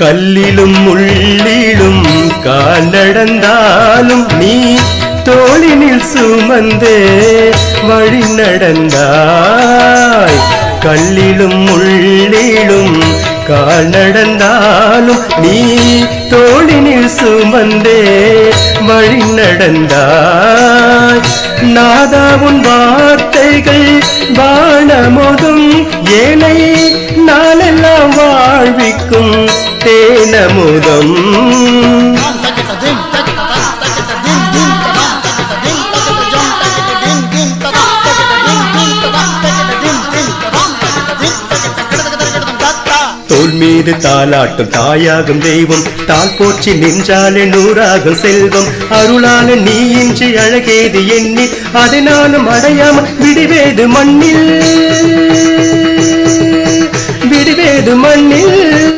கல்லிலும் உள்ளிலும் கால் நடந்தாலும் நீ தோளினில் சுமந்தே வழி நடந்தாய். கல்லிலும் உள்ளிலும் கால் நடந்தாலும் நீ தோளினில் சுமந்தே வழி நடந்தாய். நாதாவுன் வார்த்தைகள் வானமுதும் ஏனை நாளெல்லாம் வாழ்விக்கும். தேனமுதம் தோல் மீது தாலாட்டும் தாயாகும் தெய்வம். தால் போற்றி நின்றாலே நூறாகும் செல்வம். அருளான நீ இன்றி அழகேது எண்ணி அதை நானும் அடையாமல் விடுவேது மண்ணில்.